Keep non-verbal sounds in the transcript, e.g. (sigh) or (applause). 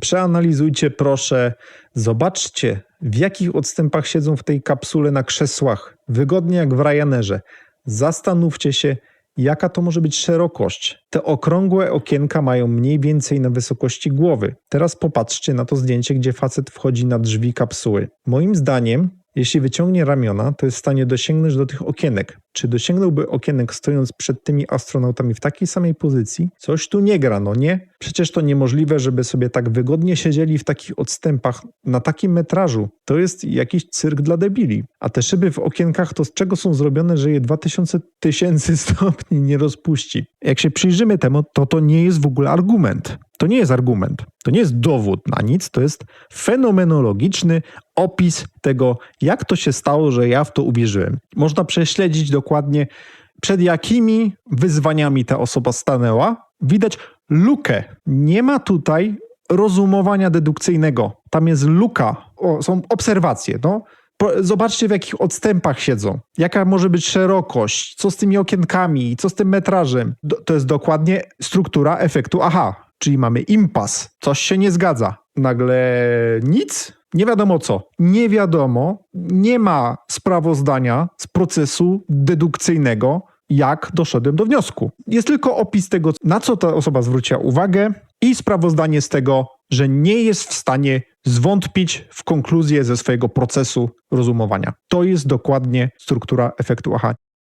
Przeanalizujcie proszę, zobaczcie w jakich odstępach siedzą w tej kapsule na krzesłach, wygodnie jak w Ryanerze. Zastanówcie się, jaka to może być szerokość. Te okrągłe okienka mają mniej więcej na wysokości głowy. Teraz popatrzcie na to zdjęcie, gdzie facet wchodzi na drzwi kapsuły. Moim zdaniem, jeśli wyciągnie ramiona, to jest w stanie dosięgnąć do tych okienek. Czy dosięgnąłby okienek stojąc przed tymi astronautami w takiej samej pozycji? Coś tu nie gra, no nie? Przecież to niemożliwe, żeby sobie tak wygodnie siedzieli w takich odstępach na takim metrażu. To jest jakiś cyrk dla debili. A te szyby w okienkach to z czego są zrobione, że je 2000 tysięcy (laughs) stopni nie rozpuści? Jak się przyjrzymy temu, to to nie jest w ogóle argument. To nie jest argument. To nie jest dowód na nic, to jest fenomenologiczny opis tego, jak to się stało, że ja w to uwierzyłem. Można prześledzić dokładnie, przed jakimi wyzwaniami ta osoba stanęła. Widać lukę. Nie ma tutaj rozumowania dedukcyjnego. Tam jest luka, o, są obserwacje. No. Zobaczcie, w jakich odstępach siedzą, jaka może być szerokość, co z tymi okienkami, co z tym metrażem. To jest dokładnie struktura efektu aha, czyli mamy impas, coś się nie zgadza. Nagle nic, nie wiadomo co, nie wiadomo, nie ma sprawozdania z procesu dedukcyjnego, jak doszedłem do wniosku. Jest tylko opis tego, na co ta osoba zwróciła uwagę i sprawozdanie z tego, że nie jest w stanie zwątpić w konkluzję ze swojego procesu rozumowania. To jest dokładnie struktura efektu aha.